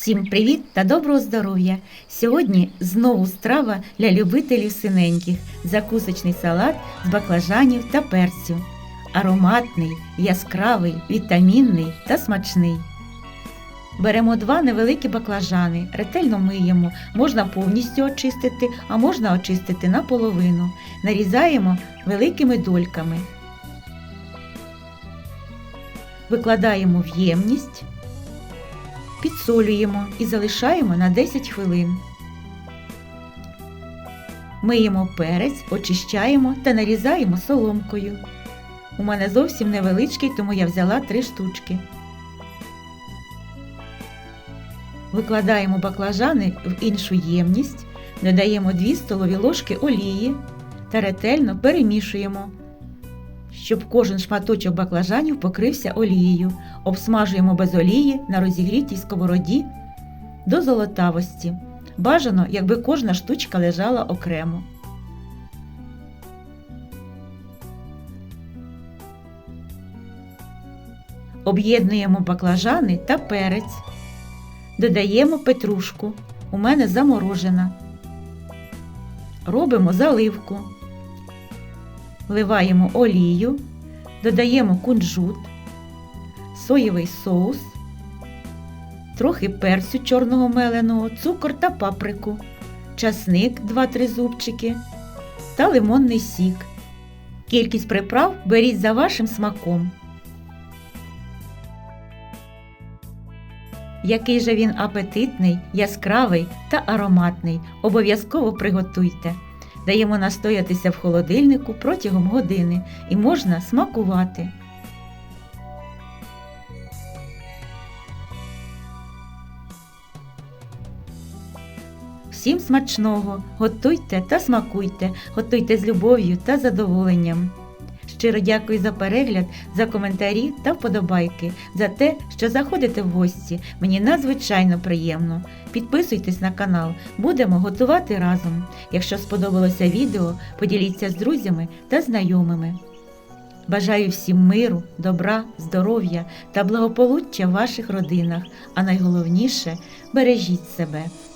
Всім привіт та доброго здоров'я! Сьогодні знову страва для любителів синеньких закусочний салат з баклажанів та перцю. Ароматний, яскравий, вітамінний та смачний. Беремо два невеликі баклажани, ретельно миємо, можна повністю очистити, а можна очистити наполовину. Нарізаємо великими дольками. Викладаємо в ємність підсолюємо і залишаємо на 10 хвилин. Миємо перець, очищаємо та нарізаємо соломкою. У мене зовсім невеличкий, тому я взяла 3 штучки. Викладаємо баклажани в іншу ємність, додаємо 2 столові ложки олії та ретельно перемішуємо щоб кожен шматочок баклажанів покрився олією. Обсмажуємо без олії на розігрітій сковороді до золотавості. Бажано, якби кожна штучка лежала окремо. Об'єднуємо баклажани та перець. Додаємо петрушку. У мене заморожена. Робимо заливку вливаємо олію, додаємо кунжут, соєвий соус, трохи перцю чорного меленого, цукор та паприку, часник 2-3 зубчики та лимонний сік. Кількість приправ беріть за вашим смаком. Який же він апетитний, яскравий та ароматний. Обов'язково приготуйте. Даємо настоятися в холодильнику протягом години і можна смакувати. Всім смачного! Готуйте та смакуйте, готуйте з любов'ю та задоволенням. Щиро дякую за перегляд, за коментарі та вподобайки, за те, що заходите в гості. Мені надзвичайно приємно. Підписуйтесь на канал, будемо готувати разом. Якщо сподобалося відео, поділіться з друзями та знайомими. Бажаю всім миру, добра, здоров'я та благополуччя в ваших родинах, а найголовніше бережіть себе.